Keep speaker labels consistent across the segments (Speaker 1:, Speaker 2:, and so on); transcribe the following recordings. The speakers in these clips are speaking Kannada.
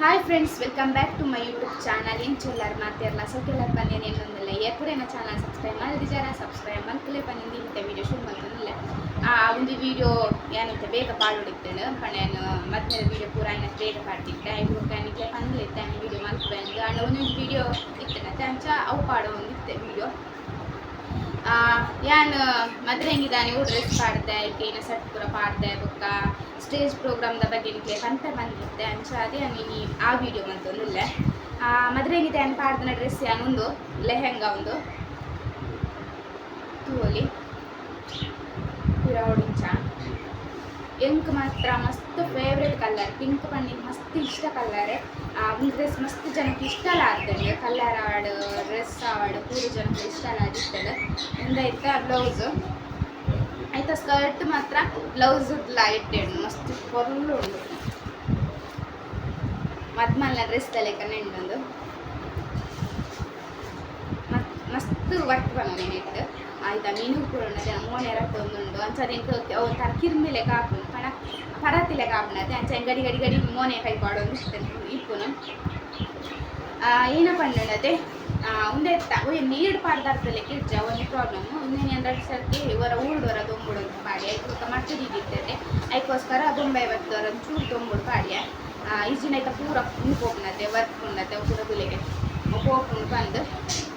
Speaker 1: Hi friends welcome back to my YouTube channel ಏನು ಚೆಲ್ಲರ್ ಮಾಡ್ತಿರಲ್ಲ ಸೊ ಕೆಲರ್ ಪನ್ನೇನು ಏನೊಂದಿಲ್ಲ ಎప్పుಡೇನ ಚಾನಲ್ ಸಬ್ಸ್ಕ್ರೈಬ್ ಮಾಡಿದಿಜಾರ ಸಬ್ಸ್ಕ್ರೈಬ್ ಮಲ್ಕಲೆ ಬನ್ನಿ ಇಂಥ ವೀಡಿಯೋ ಶೂಟ್ ಮಾಡ್ತಾನಿಲ್ಲ ಆ, ಒಂದು ವೀಡಿಯೋ ಏನಂತ, ಬೇಗ ಪಾಡೊಡಿತ್ತೇನೆ ಪಣ್ಣೇನು ಮತ್ತೆ ವೀಡಿಯೋ ಪೂರ ಏನಂತ, ಬೇಗ ಪಾಡ್ತಿದ್ದೆ. ಐದು ರೂಪಾಯಿಗೆ ಪನ್ನಿಲಿತ್ತೆ ವೀಡಿಯೋ ಮಲ್ಕೊಂಡು ಅಣ್ಣ ಒಂದೊಂದು ವೀಡಿಯೋ ಇತ್ತೇನೆ ಅಂಚ ಅವು ಪಾಡೋ ಒಂದು ಇತ್ತೆ ವೀಡಿಯೋ ಯಾನ್ ಮದ್ರೆ ಹೆಂಗಿದ್ದಾನೆ ಡ್ರೆಸ್ ಪಾಡ್ದೆ ಈಗೇನ ಸಟ್ ಪೂರ ಪಾಡ್ದೆ, ಬೊಕ್ಕ ಸ್ಟೇಜ್ ಪ್ರೋಗ್ರಾಮ್ದ ಬಗ್ಗೆ ನಿಮಗೆ ಅಂತ ಬಂದಿದ್ದೆ ಅಂಚ ಅದೇ ನೀನು ಆ ವಿಡಿಯೋ ಬಂತೊಂದಿಲ್ಲ ಮದ್ರೆ ಹೆಂಗಿದೆ ಅನ್ ಪಾಡ್ದನ ಡ್ರೆಸ್ ಯಾನೊಂದು ಲೆಹೆಂಗ ಒಂದು ತೂಲಿ ಪೂರ ಹೊಡಿಂಚ ಎಂಕ್ ಮಾತ್ರ ಮಸ್ತ್ ಫೇವ್ರೆಟ್ ಕಲರ್ ಪಿಂಕ್ ಬಣ್ಣ ಮಸ್ತ್ ಇಷ್ಟ ಕಲರ್ ಒಂದು ಡ್ರೆಸ್ ಮಸ್ತ್ ಜನಕ್ಕೆ ಇಷ್ಟ ಆಗ್ತದೆ. ಕಲರ್ ಆಡ್ ಡ್ರೆಸ್ ಆಡ್ ಪೂರ ಜನಕ್ಕೆ ಇಷ್ಟ ಆಗಿರ್ತದೆ ಎಂದಾಯ್ತ ಬ್ಲೌಸ್ ಆಯ್ತಾ ಸ್ಕರ್ಟ್ ಮಾತ್ರ? ಬ್ಲೌಸ್ ಲೈಟ್ ಮಸ್ತ್ ಫುಲ್ ಉಂಡು ಮದ್ಮಲ್ಲ ಡ್ರೆಸ್ ತಲೆ ನೆಂಡೊಂದು ಮತ್ ಮಸ್ತ್ ವರ್ಕ್ ಬಂದ ನೆಟ್ ಆಯ್ತಾ, ಮೀನು ಕೂಡ ಮೋನೆ ಎರಟ್ಟು ಒಂದುಂಡು ಅಂಚದ ಇಂಕ ಒಂಥರ ಕಿರ್ಮಿಲೆ ಕಾಪುನು ಪಣ ಪರತಿಲೆ ಕಾಪುನದೆ ಅಂಚ ಗಡಿ ಗಡಿ ಗಡಿ ಮೋನೆ ಕೈ ಪಾಡೋದು ಇಪ್ಪುನು. ಏನ ಪಂಡದೆ ಉಂದೆ ಒಯ್ಯ ನೀಡ್ ಪಾಡ್ದಾರ್ತಲೆ ಕಿರ್ಜ ಒಂದು ಪ್ರಾಬ್ಲಮ್ ಇನ್ನೇನು ಎರಡು ಸರ್ತಿ ಇವರ ಊರ್ಡೋರ ದೊಂಬುಡು ಅಂತ ಪಾಡಿ ಐದು ಮಟ್ಟದಿದ್ದಿರ್ತದೆ ಅದಕ್ಕೋಸ್ಕರ ಬೊಂಬೈ ಬರ್ತವರ ಚೂರು ದೊಂಬುಡು ಪಾಡ್ಯ. ಆಯ್ತಾ ಪೂರ ಉಂಪೋಪನತೆ ವರ್ಕ್ ಉಂಡತೆ ಪೂರ ಗುಲೆಗೆ. ಪೋಪುಂಡು ಬಂದು.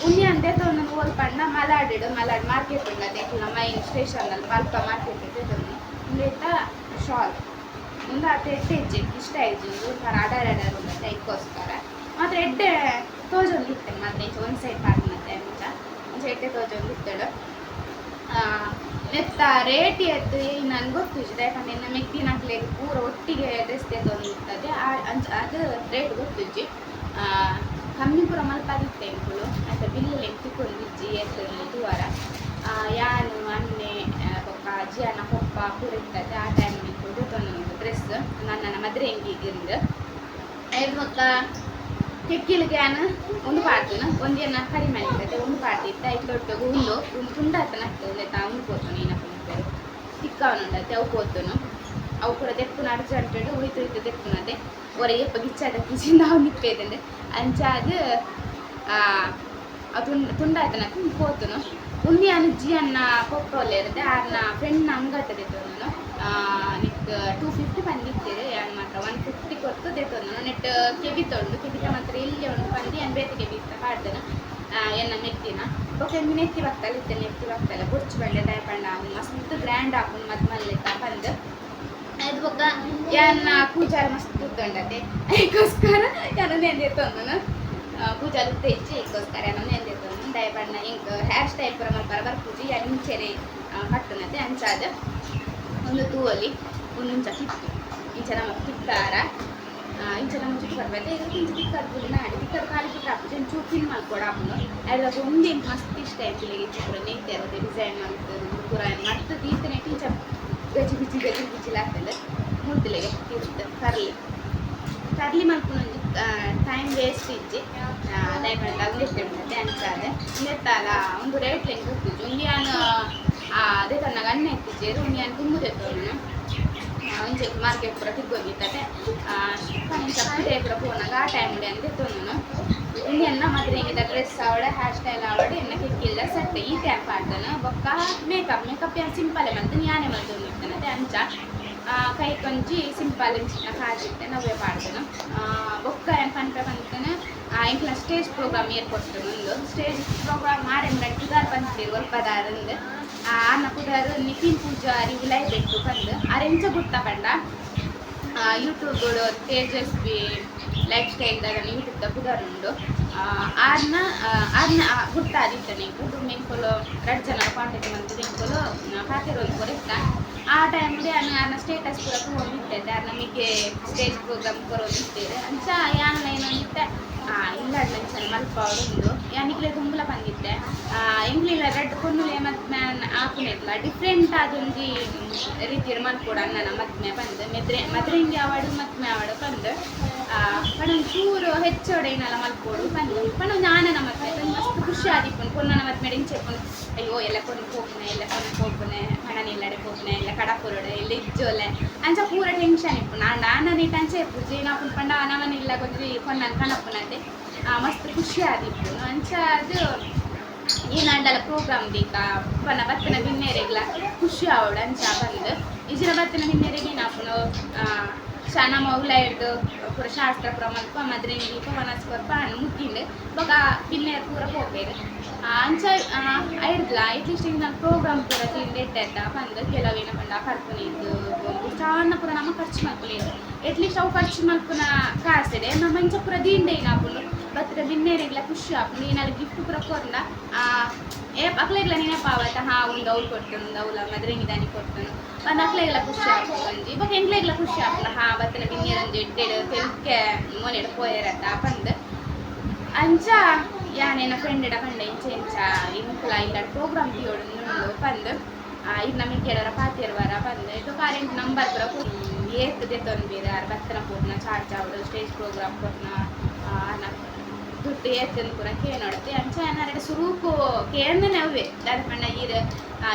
Speaker 1: ಉನ್ನಿ ಅಂತ ತೊಂದು ಓಲ್ ಪಂಡ ಮಲಾಡಿಡು ಮಲಾಡ್ ಮಾರ್ಕೆಟ್ ಕುಲ ಮೈನ್ ಸ್ಟೇಷನಲ್ಲಿ ಮಲ್ಪ ಮಾರ್ಕೆಟ್ ಇದೆ ತೊಂದು ಉಂಡೈತ ಶಾಲ್ ಮುಂದೆ ಆ ಎಡ್ಡೆ ಇಜ್ಜಿ ಇಷ್ಟ ಒಂಥರ ಅಡರ್ ಅಡರ್ ಉಂಡತೆ ಅದಕ್ಕೋಸ್ಕರ ಮಾತ್ರ ಎಡ್ಡೆ ತೋಜೊಂದು ಇತ್ತೆ. ಮತ್ತೆ ಒಂದು ಸೈಡ್ ಪಾರ್ಕ್ ಮತ್ತೆ ಮುಂಚ ಮುಂಚೆ ಎಡ್ಡೆ ತೋಜೊಂದು ಇತ್ತೇಳು ನೆತ್ತ ರೇಟ್ ಎತ್ತು ನನ್ಗೆ ಗೊತ್ತಿದೆ ಯಾಕಂದ್ರೆ ಮೆಕ್ಕಿನ ಹಾಕ್ಲಿಕ್ಕೆ ಪೂರ ಒಟ್ಟಿಗೆ ಡ್ರೆಸ್ ಇರ್ತದೆ ಆ- ಅಂಚ ಅದು ರೇಟ್ ಗೊತ್ತಿಜ್ಜಿ. ಕಮ್ಮಿ ಪೂರ ಮಲ್ಪಾದಿತ್ತೆ ಎಂಕುಳು ಆಯ್ತಾ ಬಿಲ್ಲಲ್ಲಿ ತಿಕ್ಕೊಂಡು ಇಜ್ಜಿ ಎತ್ತು ದುವಾರ ಯಾನು ಅನ್ನೆ ಬೊಕ್ಕ ಅಣ್ಣ ಪಪ್ಪ ಕುರಿತದೆ ಆ ಟೈಮಿಗೆ ಕೊಟ್ಟು ಡ್ರೆಸ್ ನನ್ನ ಮದುವೆ ಹೆಂಗಿಗಿಂದ ಐದು ಮಕ್ಕ ಕೆಕ್ಕಿಲಿಗೆ ಅನ್ನ ಒಂದು ಪಾಡ್ತೀನಿ ಒಂದು ಏನ ಕಡಿಮೆ ಆಗ್ತದೆ ಒಂದು ಪಾಡ್ತಿ ಇತ್ತು. ಐದು ದೊಡ್ಡಗು ಹುಲ್ಲು ಒಂದು ತುಂಡಾತನ ಆಗ್ತದೆ ತಾ ಕೋತನು ಏನಪ್ಪ ಮುಪ್ಪೇರು ಚಿಕ್ಕವನುಂಡತ್ತೆ ಅವು ಕೋತನು. ಅವು ಕೂಡ ದೆಪ್ಪುನ ಅರ್ಜೆಂಟೆಡ್ ಉಳಿತು ಉಳಿತು ದೆಪ್ಪುನದೆ ಹೊರಗೆ ಗಿಚ್ಚಾದ ಕಿಚಿಂದ ನಾವು ನಿಪ್ಪೇದಂದೆ ಅಂಚಾದ ತುಂಡ ತುಂಡ ಆಯ್ತನ ಕೋತನು. ಉಂದಿ ಅನ್ನ, ಜಿ ಅನ್ನ ಫ್ರೆಂಡ್ ಇರುತ್ತೆ. ಆರ್ನ ಫ್ರೆಂಡ್ನ ಅಂಗಟ್ಟದೆ ನಾನು. ನಿಕ್ ಟೂ ಫಿಫ್ಟಿ ಬಂದಿತ್ತೇವೆ ಯಾನ್ ಮಾತ್ರ ಒನ್ ಫಿಫ್ಟಿ ಕೊಟ್ಟು ದೆತ್ತೊಂದು ನೆಟ್ ಕೆಬಿತ್ತೊಂಡು ಕೆಬಿತ ಮಾತ್ರ ಇಲ್ಲಿ ಉಂಡು ಬಂದು ಏನು ಬೇತೆ ಕೆಬಿತ್ತ ಆ, ಎನ್ನ ಮೆತ್ತಿನ. ಓಕೆ ನೆತ್ತಿ ಬರ್ತಲ್ಲ, ಇತ್ತೆ ನೆತ್ತಿ ಬರ್ತಲ್ಲ. ಬುರ್ಚು ಪಂಡ ದಯಪಂಡ ಮಸ್ತ್ ಗ್ರ್ಯಾಂಡ್ ಹಾಕೊಂಡು ಮದ್ ಮಲ್ಲೆತ್ತ ಬಂದು. ಅದು ಬೊಕ ಯಾನ್ನ ಪೂಜಾರ ಮಸ್ತ್ ಉತ್ತೊಂಡತೆ ಅದಕ್ಕೋಸ್ಕರ ಯಾರು ನೆಂದೆ ತೊಂದನು. ಪೂಜಾರ ಉತ್ತ ಹೆಚ್ಚು ಅದಕ್ಕೋಸ್ಕರ ಯಾರು ನೆಂದೆ ಬಣ್ಣ ಇಂಕ್ ಹೇರ್ ಸ್ಟೈಲ್ ಪುರ ಮಲ್ಪರ ಬರ್ಪೂಜಿ ಯಾರು ಮುಂಚೆನೆ ಪಟ್ಟನತೆ ಅಂಚಾದ ಒಂದು ತೂವಲ್ಲಿ ಒಂದೊಂಚ ಕಿತ್ತು ಇಂಚ ನಮ್ಮ ಕಿತ್ತಾರ ಇಂಚ ನಮ್ಮ ಚುಟ್ಟು ಬರ್ಬೇಕು. ಈಗ ಇಂಚ ಕಿಕ್ಕರ್ ಪುಲಿ ನಾಡಿ ಕಿಕ್ಕರ್ ಕಾಲಿ ಬಿಟ್ಟು ಹಾಕಿ ಮಾಡ್ಕೊಡ ಹಾಕೊಂಡು ಅದ್ರಾಗ ಒಂದೇನು ಮಸ್ತ್ ಇಷ್ಟ ಆಯ್ತು ಚಿತ್ರ ನೇತೆ ಇರೋದು ಡಿಸೈನ್ ಮಾಡ್ತದೆ ಪೂರ ಮತ್ತೆ ತೀರ್ತನೆ ಇಂಚ ಗಜಿ, ಬಿಜಿ, ಗಜಿ ಬಿಜಿಲ್ ಆಗ್ತದೆ ಮುದ್ದಲೆಗೆ ಇರುತ್ತೆ ಕರ್ಲಿ ಕರ್ಲಿ ಮಾಡ್ಕೊಂಡು ಟೈಮ್ ವೇಸ್ಟ್ ಇಜ್ಜಿ ದಯಪಂಡ ಅಂದಿರ್ತೇವೆ ಮತ್ತೆ ಅನ್ಸಾದೆ ನೆತ್ತಾಲ ಒಂದು ರೇಟ್ ಲೆಂಗ್ ಗೊತ್ತಿದ್ದು ಉಂಡಿಯಾನು ಅದೇ ತನ್ನ ಗಣ್ಣ ಎತ್ತಿದ್ದೇರು ಉಂಡಿಯಾನು ತುಂಬುದೆತ್ತು ನಾನು ಒಂಚೆ ಮಾರ್ಕೆಟ್ ಪೂರ ತಿಕ್ಕೋಗಿತ್ತದೆ ಸಪ್ಪಿದೆ ಕೂಡ ಪೋನಾಗ ಆ ಟೈಮ್ ಡೆ ಅಂತ ನಾನು. ಇಂಡಿಯನ್ನ ಮಾತ್ರ ಹಿಂಗಿದ ಡ್ರೆಸ್ ಅವಳೆ ಹೇರ್ ಸ್ಟೈಲ್ ಅವಳೆ ಎನ್ನ ಕಿಕ್ಕಿಲ್ಲ ಸಟ್ಟೆ, ಈ ಟ್ಯಾಪ್ ಆಡ್ತಾನೆ ಬೊಕ್ಕ ಮೇಕಪ್ ಮೇಕಪ್ ಏನು ಸಿಂಪಲ್ ಮಾಡ್ತಾನೆ ಯಾನೇ ಮಾಡ್ತಾನೆ ಅಂತ ಅಂಚ ಕೈ ಕೊಂಚಿ ಸಿಂಪಲ್ ಕಾಜಿಟ್ಟೆ ನಾವೇ ಪಾಡ್ತಾನೆ ಬೊಕ್ಕ ಏನು ಪಂಪ ಬಂತೇನೆ ಇಂಕ್ಲ ಸ್ಟೇಜ್ ಪ್ರೋಗ್ರಾಮ್ ಏರ್ಪಡ್ತು ಒಂದು ಸ್ಟೇಜ್ ಪ್ರೋಗ್ರಾಮ್ ಆರೆಂಬ ಕುದಾರ್ ಬಂದಿರು ಒಲ್ಪದಾರಂದು ಅನ್ನ ಕುದಾರ್ ನಿಖಿನ್ ಪೂಜಾರಿ ಉಲಾಯ್ ಬೆಟ್ಟು ಬಂದು ಅರೆಂಚ ಗುರ್ತ ಪಂಡ ಯೂಟ್ಯೂಬ್ ತೇಜಸ್ವಿ ಲೈಫ್ ಸ್ಟೈಲ್ದಾಗ ಯೂಟ್ಯೂಬ್ದ ಕುದಾರ್ ಉಂಡು. ಆರ್ನ ಆರ್ನ ಗುರ್ತಾದಿತ್ತನೆ ಕುಟುಂಬ ಮೆಂಕೊಲು ಎರಡು ಜನ ಕಾಂಟ್ಯಾಕ್ಟ್ ಮಂತ್ ಮೆಂಕೊಲು ಪಾತಿರೋದು ಕೊರಿಸ್ತ ಆ ಅನ್ನ ಅನ್ನ ಸ್ಟೇಟಸ್ ಕೂಡ ಅರ್ ನಮಗೆ ಸ್ಟೇಜ್ ಪ್ರೋಗ್ರಾಮ್ ಕೊರೋದಿದ್ದೇವೆ ಅಂಚ ಯಾನ ಏನಂದಿತ್ತೆ ಇಲ್ಲ ಟೆನ್ಷನ್ ಮಲ್ಪ ಅವರೊಂದು ಯಾನಿಗ್ಲೆ ತುಂಬಲ ಬಂದಿದ್ದೆ. ಎಂಗ್ಲಿಲ್ಲ ರೆಡ್ ಕೊನ್ನುಲೆ ಮತ್ತು ಮ್ಯಾನ್ ಹಾಕೊಂಡಿಲ್ಲ ಡಿಫ್ರೆಂಟ್ ಆದೊಂದು ರೀತಿಯ ಮಲ್ಕೊಡ ನನ್ನ ಮದ್ಮೆ ಬಂದು, ಮೆದ್ರೆ, ಮದ್ರಿಂಗೆ ಅವಾಡು ಮದ್ಮೆ ಅವಾಡು ಬಂದು ಪಣ್ಣ ಚೂರು ಹೆಚ್ಚೋಡೆ ಏನಲ್ಲ ಮಲ್ಕೊಡು, ಬಂದು ಪಣ ನಾನನ ಮದ್ಮೆ ಮಸ್ತ್ ಖುಷಿ ಆದಿಪ್ಪನು ಕೊನ್ನ ಮದ್ಮೆ ಇಂಚೆಪ್ಪನು ಅಯ್ಯೋ, ಎಲ್ಲ ಕೊಂಡು ಹೋಗ್ನೆ ಎಲ್ಲ ಕೊಂಡು ಹೋಗ್ನೆ ಹಣ ಇಲ್ಲಡೆ ಪೋಪನೆ ಇಲ್ಲ, ಕಡಪುರಡೆ ಇಲ್ಲ, ಇಜ್ಜೋಲೆ. ಅಂಚ ಪೂರ ಟೆನ್ಷನ್ ಇಪ್ಪು ನಾನು ನಾನು ನೀಟ್ ಅಂಚೆ ಇಪ್ಪು ಜೀನ ಪಂಡ ನವನ ಇಲ್ಲ ಗೊಂಜಿ ಕೊಂಡನ್ ಕಣಪ್ಪನದೆ ಮಸ್ತ್ ಖುಷಿ ಆದಿಪ್ಪು ಅಂಚ ಅದು ಈ ನಾಂಡಲ ಪ್ರೋಗ್ರಾಮ್ ದೀಕ ಬನ್ನ ಬತ್ತನ ಬಿನ್ನೇರೆಗ್ಲ ಖುಷಿ ಆವಡ ಅಂಚ ಬಂದು. ಇಜಿನ ಬತ್ತಿನ ಬಿನ್ನೇರೆಗೆ ನಾಪುನು ಶಾನ ಮೌಲ ಹಿಡ್ದು ಪೂರ ಶಾಸ್ತ್ರ ಪೂರ ಮಲ್ಪ ಮದ್ರೆಂಗಿ ಪವನಸ್ಕೊರ್ ಪಾಣ ಮುಕ್ಕಿಂಡು ಬೊಕ ಬಿನ್ನೇರ್ ಪೂರ ಹೋಗ್ಬೇರು ಅಂಚ ಐಡ್ಲ ಇಟ್ಲಿಸ್ಟ್ ಈಗ ನಾನು ಪ್ರೋಗ್ರಾಮ್ ಪೂರ ತಿಂದು ಇಟ್ಟೆತ್ತ ಬಂದು ಕೆಲವೇನ ಪಂಡ ಕರ್ಪುನಿದ್ದು ಚಾನ ಪೂರ ನಮ್ಮ ಖರ್ಚು ಮಲ್ಪುನಿದ್ದು ಎಟ್ಲೀಸ್ಟ್ ಅವು ಖರ್ಚು ಮಲ್ಪುನ ಕಾಸಿದೆ ನಮ್ಮ ಇಂಚ ಪೂರ ದೀಂಡೆ ನಾಪುನು ಬತ್ರ ಬಿನ್ನೇರಿಗ್ಲ ಖುಷಿ ಆಪು ನೀನಲ್ಲಿ ಗಿಫ್ಟ್ ಪೂರ ಕೊರ್ಲ ಏ ಅಕ್ಲೆಗ್ಲ ನೆನಪಾವತ್ತ ಹಾ, ಒಂದು ಅವ್ಲು ಕೊಡ್ತಾನು ಅವ್ಲ ಮದ್ರೆಂಗಿ ದಾನಿ ಕೊಡ್ತಾನು ಒಂದು ಅಕ್ಲೆಗ್ಲ ಖುಷಿ ಆಪು ಒಂಜಿ ಇವಾಗ ಖುಷಿ ಆಪುನ ಹಾ ಬತ್ತನ ಬಿನ್ನೇರಂಜಿ ಎಡ್ಡೆಡು ತೆಲ್ಕೆ ಮೋನೆಡು ಪೋಯರತ್ತ ಬಂದು ಅಂಚ ಪಂಡ ಇಂಚ ಇಂಚ ಇಂಕುಲ ಇಲ್ಲ ಪ್ರೋಗ್ರಾಮ್ ತಿಯೋಡು ನುಂಡು ಪಂದು ಇದು ನಮಗೆ ಕೇಳರ ಪಾತಿರ್ವಾರ ಬಂದು ಇದು ಕರೆಂಟ್ ನಂಬರ್ ಪೂರ ಬೇರೆ ಆರು ಬತ್ತನ ಪೋಟ್ನ ಚಾರ್ಜ್ ಆವಡು ಸ್ಟೇಜ್ ಪ್ರೋಗ್ರಾಮ್ ಆನ ದುಡ್ಡು ಏತ್ತನ್ ಪೂರ ಕೇಳೋಡತ್ತೆ ಅಂಚ ಏನಾರ ಸುರೂಕು ಕೇಂದನೆ ಅವೇ ಪಂಡ ಈರ್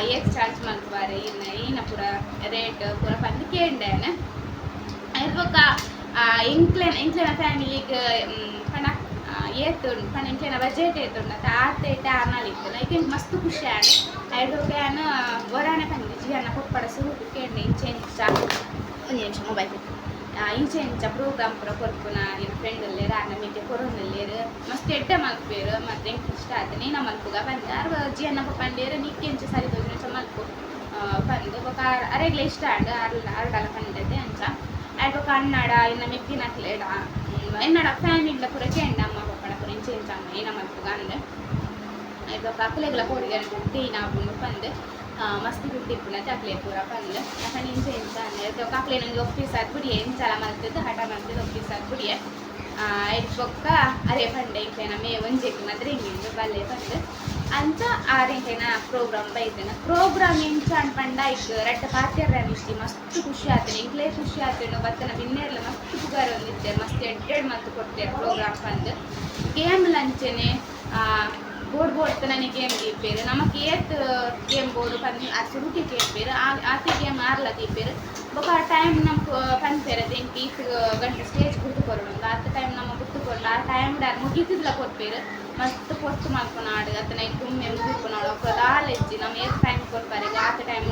Speaker 1: ಏತ್ ಚಾರ್ಜ್ ಮಲ್ಕುವಾರೆ ಇನ್ನ ಈನ ಪೂರ ರೇಟ್ ಪೂರ ಬಂದು ಕೇಂಡೇನ ಇರ್ಬೊಕ್ಕ ಇಂಕ್ಲೆನ ಇಂಕ್ಲೆನ ಫ್ಯಾಮಿಲಿಗೆ ಪಂಡ ಏತು ಪಂಡ ಇಂಕ್ಲೆನ ಬಜೆಟ್ ಏತುಂಡ ಆತ ಇಟ್ಟ ಆರ್ನಾಲ್ ಇತ್ತು ಐಕೆ ಮಸ್ತ್ ಖುಷಿ ಆಡೆ ಐದು ಫ್ಯಾನ್ ಒರಾಣೆ ಬಂದು ಜಿಯನ್ನ ಕೊಪ್ಪಡ ಸುರುಕು ಕೇಂಡೆ ಇಂಚೆ ಇಂಚ ಒಂದು ನಿಮಿಷ ಮೊಬೈಲ್ ಇಂಚೆ ಇಂಚ ಪ್ರೋಗ್ರಾಮ್ ಪೂರ ಕೊರ್ಪುನ ನಿನ್ನ ಫ್ರೆಂಡ್ ಅಲ್ಲೇರು ಆನ ಮಿಕ್ಕೆ ಕೊರೋನಲ್ಲೇರು ಮಸ್ತ್ ಎಡ್ಡೆ ಮಲ್ಪೇರು ಮತ್ತೆ ಎಂಕ್ ಇಷ್ಟ ಆಯ್ತು ನೀನ ಮಲ್ಪುಗ ಬಂದ ಅರ್ವ ಜಿಯನ್ನ ಪಂಡೇರು ನಿಕ್ಕೆ ಇಂಚ ಸರಿ ತೋಜಿ ಮಲ್ಪು ಬಂದು ಬೊಕ ಅರೆಗ್ಲ ಇಷ್ಟ ಆಡ ಅರ್ಲ ಅರ್ಡಲ ಪಂಡದೆ ಅಂಚ ಆಯ್ತು ಕನ್ನಡ ಇನ್ನು ಮೆಕ್ಕಿನ ಕ್ಲೇಡ ಎನ್ನಡ ಫ್ಯಾಮಿಲಿದ ಪೂರ ಕೇಂಡ ಅಮ್ಮ ಪಪ್ಪಡ ಪೂರ ಇಂಚೆ ಇಂಚ ಅಮ್ಮ ಏನ ಮಲ್ಪುಗ ಅಂದೆ ಆಯ್ತು ಅಕ್ಲೆಗ್ಲ ಕೋಡಿಗೆ ಟೀನ ಹಾಕೊಂಡು ಬಂದು ಮಸ್ತ್ ಬಿಟ್ಟಿಪ್ಪುನ ಅಕ್ಲೆ ಪೂರ ಬಂದು ಅಕ್ಕ ಇಂಚೆ ಇಂಚ ಅಂದ್ರೆ ಆಯ್ತು ಅಕ್ಲೆ ನಂಗೆ ಒಪ್ಪಿಸ್ ಆಗ್ಬಿಡಿ ಎಂಚಲ ಮಲ್ತದ್ದು ಹಠ ಮಲ್ತದ್ದು ಒಪ್ಪಿಸ್ ಆಗ್ಬಿಡಿ ಆಯ್ತು ಬೊಕ್ಕ ಅರೆ ಪಂಡೆ ಇಂಕೇನ ಮೇ ಒಂಜೆಕ್ ಮಾತ್ರ ಹಿಂಗಿಂದು ಬಲ್ಲೆ ಬಂದು ಅಂತ ಆ ರೀತಿನ ಪ್ರೋಗ್ರಾಮ್ ಬೈತೇನೆ ಪ್ರೋಗ್ರಾಮ್ ಎಂಚ ಅಂಡ್ ಪಂಡ ಇಕ್ ರಡ್ಡ ಪಾತ್ಯರ ಇಷ್ಟಿ ಮಸ್ತ್ ಖುಷಿ ಆತೇನೆ ಇಂಕ್ಲೇ ಖುಷಿ ಆತೇನೆ ಬತ್ತನ ಬಿನ್ನೇರ್ಲ ಮಸ್ತ್ ಪುಗಾರ ಒಂದಿತ್ತೆ ಮಸ್ತ್ ಎಡ್ಡೆಡ್ ಮಂತ್ ಕೊಡ್ತೇವೆ ಪ್ರೋಗ್ರಾಮ್ ಪಂದ್ ಗೇಮ್ ಲಂಚನೆ ಬೋರ್ಡ್ ಬೋರ್ಡ್ ತನೇ ಗೇಮ್ ದೀಪೇರು. ನಮಗೆ ಏತ್ ಗೇಮ್ ಬೋರ್ಡ್ ಪಂದ್ ಸುರುಕಿ ಕೇಳ್ಬೇರು ಆತಿ ಗೇಮ್ ಆರ್ಲ ದೀಪೇರು ಬೊಕ ಆ ಟೈಮ್ ನಮ್ಗೆ ಪಂದ್ಪೇರದು ಎಂಟು ಈಟ್ ಗಂಟೆ ಸ್ಟೇಜ್ ಕುಡಿದು ಬರೋಣ ಆತ ಟೈಮ್ ನಮಗೆ ಗುರ್ತುಕೊಂಡು ಆ ಟೈಮ್ ಡ್ ಮುಗಿತಿದ್ಲ ಕೊಡ್ಪೇರು ಮಸ್ತ್ ಪೊತ್ತು ಮಾಡ್ಕೊನಾಡು ಅತನ ಗುಮ್ಮೆ ಮುಗಿಕೊನಾಡು ఒక ದಾಲೆಜ್ಜಿ ನಮ್ಮ ಏತ್ ಟೈಮ್ ಕೊಡ್ಪಾರೆ ಆತ ಟೈಮ್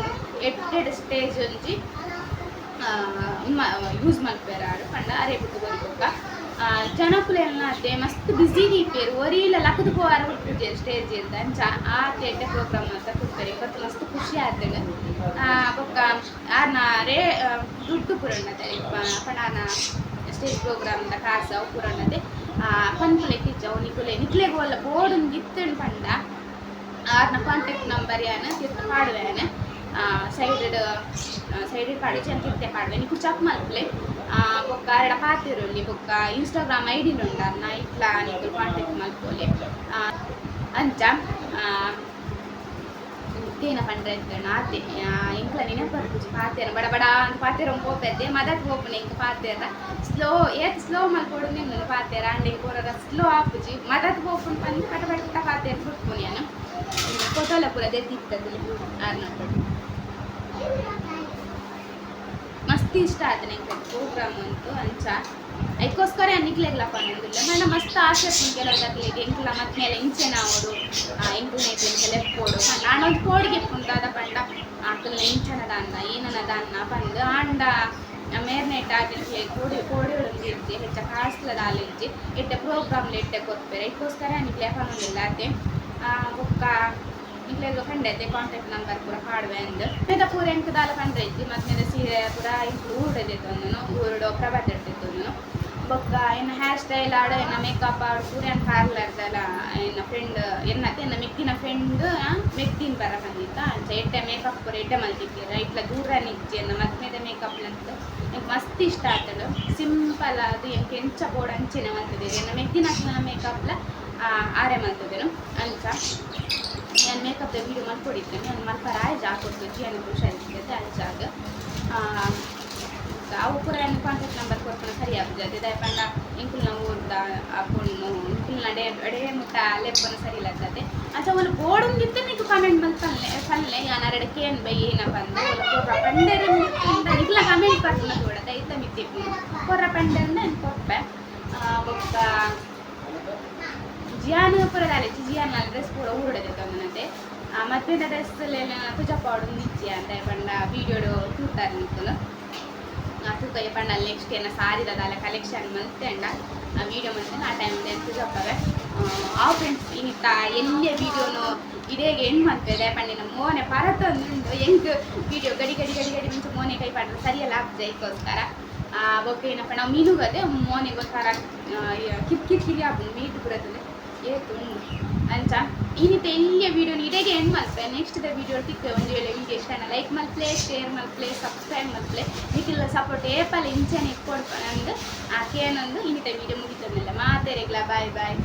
Speaker 1: ಎಟ್ಟೆಡ್ ಸ್ಟೇಜ್ ಒಂಜಿ ಯೂಸ್ ಮಲ್ಪೇರ ಆಡು. ಪಂಡ ಅರೆ ಬಿಟ್ಟು ಬರ್ಬೇಕ ಜನಕುಲೆಲ್ಲ ಅದೇ. ಮಸ್ತ್ ಬಿಸಿ ದೀಪೇರು. ಒರಿಲ ಲಕ್ಕದ ಪೋವಾರ ಹುಟ್ಟಿದ್ದೆ ಸ್ಟೇಜ್ ಇಂದ ಅಂಚ ಆ ತೆಡ್ಡ ಪ್ರೋಗ್ರಾಮ್ ಅಂತ ಕೊಡ್ತಾರೆ ಇವತ್ತು ಮಸ್ತ್ ಖುಷಿ ಆತೇನೆ ಬೊಕ್ಕ ಆರ್ನ ರೇ ದುಡ್ಡು ಪಂಡ ಪಣಾನ ಸ್ಟೇಜ್ ಪ್ರೋಗ್ರಾಮ್ದ ಕಾಸ ಅವು ಪುರಣ್ಣತೆ ಪನ್ಕುಲೆ ಕಿಚ್ಚವು ನಿಕುಲೆ ನಿಕ್ಲೆಗೆ ಒಲ್ಲ ಬೋರ್ಡು ಗಿತ್ತನ್ ಪಂಡ. ಆರ್ನ ಕಾಂಟ್ಯಾಕ್ಟ್ ನಂಬರ್ ಯಾನ ತಿರ್ತು ಪಾಡುವೇನ ಸೈಡೆಡ್ ಸೈಡೆಡ್ ಪಾಡು ಚೆನ್ನ ತಿರ್ತೆ ಪಾಡುವೆ ನಿಕು ಚಕ್ ಮಲ್ಪಲೆ ಬೊಕ್ಕ ಎರಡ ಪಾತಿರುಲ್ಲಿ ಬೊಕ್ಕ. ಇನ್ಸ್ಟಾಗ್ರಾಮ್ ಐ ಡಿ ಉಂಡನ್ನ ಇಟ್ಲ ನಿಕು ಕಾಂಟ್ಯಾಕ್ಟ್ ಮಲ್ಪೊಲೆ ಅಂಚ ತೇನ ಪಂಡ್ರೆ ಅಂತ ಆತೆ. ಇಂಕ್ಲ ನೆನಪರ್ಪುಜಿ ಬಡ ಅಂತ ಪಾತೆರ ಹೋಗ್ತೈತೆ ಮದತ್ ಹೋಗ್ಪುನೆ ಇಂಕ ಪಾತೆರ ಸ್ಲೋ ಏತ್ ಸ್ಲೋ ಮಲ್ಕೊಡು ನಿಂದು ಪಾತೆರ. ಅಂಡೆ ಪೂರ ಸ್ಲೋ ಮದತ್ ಹೋಗ್ಪುನ್ ಪಂದ್ ಪಟ ಪಟ ಪಾತೆರ ಬಿಟ್ಪುನಿ ನಾನು. ಫೋಟೋಲ ಪೂರ ದೆತ್ತಿತ್ತದು ಆರ್ನಟ್ಟು ಮಸ್ತ್ ಇಷ್ಟ ಆಯ್ತು ಪ್ರೋಗ್ರಾಮ್ ಅಂತೂ ಅಂಚ. ಅದಕ್ಕೋಸ್ಕರ ನಿಕ್ಲೆಗ್ಲ ಪನ್ನೊಂದಿಲ್ಲ ಮಣ್ಣ ಮಸ್ತ್ ಆಸೆ ಕೆಲವು ತಕ್ಲಿಗೆ ಎಂಕ್ಲ ಮತ್ತೆ ಮೇಲೆ ಇಂಚೆ ನಾವೋಡು ಇಂಟರ್ನೆಟ್ ಇಂಚೆ ಲೆಪ್ಪೋಡು ನಾನೊಂದು ಕೋಡಿಗೆ ಪುಂದಾದ ಪಂಡ. ಆಕಲ್ನ ಇಂಚನದ ಅನ್ನ ಏನನದ ಅನ್ನ ಬಂದು ಆಂಡ ಮೇರ್ನೆಟ್ ಆಟಿಗೆ ಕೋಡಿ ಕೋಡಿಗಳು ಇರ್ತಿ ಹೆಚ್ಚ ಕಾಸ್ಲದ ಆಲಿಜ್ಜಿ ಇಟ್ಟ ಪ್ರೋಗ್ರಾಮ್ ಇಟ್ಟೆ ಕೊಡ್ತಾರೆ ಇದಕ್ಕೋಸ್ಕರ ನಿಕ್ಲೆ ಪನ್ನೊಂದಿಲ್ಲ ಅದೇ ಬುಕ್ಕ ಇಟ್ಲೆಗ್ ಕಂಡೈತೆ ಕಾಂಟ್ಯಾಕ್ಟ್ ನಂಬರ್ ಪೂರ ಪಾಡುವೆ ಅಂದು. ಮೇದ ಪೂರ ಎಂಟು ದಾಲ ಕಂಡ್ರೈತಿ ಮತ್ತೆ ಸೀರೆ ಪೂರ ಇಂಕ್ಲು ಊರದಿತ್ತು ಒಂದು ಊರುಡು ಪ್ರಭಾತ ಇರ್ತಿತ್ತು ಬೊಕ್ಕ ಇನ್ನು ಹೇರ್ ಸ್ಟೈಲ್ ಆಡ ಏನ ಮೇಕಪ್ ಆಡು ಪೂರ ಏನು ಪಾರ್ಲರ್ದಲ್ಲ ಎನ್ನ ಫ್ರೆಂಡ್ ಎನ್ನತ್ತೆ ಎನ್ನ ಮೆಕ್ಕಿನ ಫ್ರೆಂಡ್ ಮೆಕ್ಕಿನ ಬರ ಬಂದಿತ್ತ? ಅಂಚ ಎಡ್ಡೆ ಮೇಕಪ್ ಪೂರ ಎಡ್ಡೆ ಮಲ್ತಿದ್ದೀರ ಇಟ್ಲ ದೂರ ನಿಜ್ಜಿ ಅನ್ನ ಮದ್ಮೇದ ಮೇಕಪ್ ಅಂತ. ನಂಗೆ ಮಸ್ತ್ ಇಷ್ಟ ಆತಳು ಸಿಂಪಲ್ ಅದು ಎಂಕ್ ಎಂಚ ಬೋರ್ಡ್ ಅಂಚಿನ ಮಲ್ತಿದ್ದೀರಿ ಎನ್ನ ಮೆಕ್ಕಿನ ಮೇಕಪ್ಲ ಆರೆ ಮಲ್ತದೇನು ಅಂಚ, ನಾನು ಮೇಕಪ್ ವೀಡಿಯೋ ಮಾಡ್ಕೊಡಿದ್ದೇನೆ ನಾನು ಮಲ್ಪರ ಅಲ್ಲಿ ಹಾಕೊಡ್ತು ಹುಷಾರಿರ್ತೈತೆ ಅಂಚಾಗ ಅವು ಪೂರ ಏನು ಕಾಂಟ್ಯಾಕ್ಟ್ ನಂಬರ್ ಕೊಡ್ಕೊಂಡು ಸರಿ ಆಗ್ತದೆ ದಯಪಂಡ ಇಂಕುಲ್ನ ಊರ್ದ ಹಾಕೊಂಡು ಇಂಕುಲ್ನ ಡೇ ಡೇ ಮುಟ್ಟ ಲೆಪ್ಪನ ಸರಿ ಇಲ್ಲತ್ತದೆ ಅಚ್ಚ ಒಂದು ಬೋಡುಂಗಿತ್ತು ನೀಕು ಕಮೆಂಟ್ ಬಂದು ಪಲ್ಲೆ ಪಲ್ಲೆ. ಯಾನಾರೆಡೆ ಕೇನ್ ಬೈ ಏನ ಬಂದು ಕೊರ್ರ ಪಂಡೆರೆ ನಿಕ್ಲ ಕಮೆಂಟ್ ಬರ್ತಿಲ್ಲ ಕೂಡ ದೈತ ಮಿತ್ತಿಪ್ಪು ಕೊರ್ರ ಪಂಡೆಂದ ಕೊಪ್ಪೆ ಒಕ್ಕ ಜಿಯಾನ ಪೂರ ದಾಲೆಚ್ಚಿ ಜಿಯಾನ ಡ್ರೆಸ್ ಪೂರ ಊರಡೆ ತೊಂದನತೆ ಮತ್ತೆ ಡ್ರೆಸ್ ಪೂಜಾ ಪಾಡು ನಿಚ್ಚಿ ಅಂತ ಪಂಡ ವಿಡಿಯೋ ತೂತಾರ ನಿಂತನು. ತೂಕ ಪಂಡ ನೆಕ್ಸ್ಟ್ ಏನ ಸಾರಿದ ದಾಲ ಕಲೆಕ್ಷನ್ ಮಂತೆಂಡ ವಿಡಿಯೋ ಮಂತೆ ಆ ಟೈಮ್ ತುಜಪ್ಪವೆ ಆ ಫ್ರೆಂಡ್ಸ್ ಇನ್ನಿತ್ತ ಎಲ್ಲಿಯ ವೀಡಿಯೋನು ಇದೇಗೆ ಹೆಣ್ಣು ಮಾಡ್ತದೆ ಪಂಡಿನ ಮೋನೆ ಪರತೊಂದು ಹೆಂಗ್ ವಿಡಿಯೋ ಗಡಿ ಗಡಿ ಗಡಿ ಗಡಿ ಮುಂಚೆ ಮೋನೆ ಕೈ ಪಡ್ರೆ. ಸರಿಯಲ್ಲ ಆ, ಬೊಕ್ಕೆ ಏನಪ್ಪ, ನಾವು ಮೀನುಗದೆ ಮೋನೆಗೋಸ್ಕರ ಕಿತ್ ಕಿತ್ ಕಿರಿ ಆಗ್ಬೋದು, ಮೀಟು ಬರ್ತದೆ ಏತು ಅಂಚ ಇನ್ನಿತ ಇಲ್ಲಿಯ ವಿಡಿಯೋ ಇಡೆಗೆ ಎಂಡ್ ನೆಕ್ಸ್ಟ್ ದ ವಿಡಿಯೋ ತಿಕ್ಕ ಒಂದು ವೇಳೆ ವಿಡಿಯೋ ಇಷ್ಟ ಲೈಕ್ ಮಲ್ಪ್ಲೆ ಶೇರ್ ಮಲ್ಪ್ಲೆ ಸಬ್ಸ್ಕ್ರೈಬ್ ಮಲ್ಪ್ಲೆ ನಿಕ್ಕಿಲ್ಲ ಸಪೋರ್ಟ್ ಏಪಲ್ ಇಂಚೆನೆ ಕೊಡ್ಕೊಂಡು ಆ ಕೇನೊಂದು ಇನ್ನಿತ ವಿಡಿಯೋ ಮುಗಿತದಲ್ಲ ಮಾತೇರಿಗ್ಲ ಬಾಯ್ ಬಾಯ್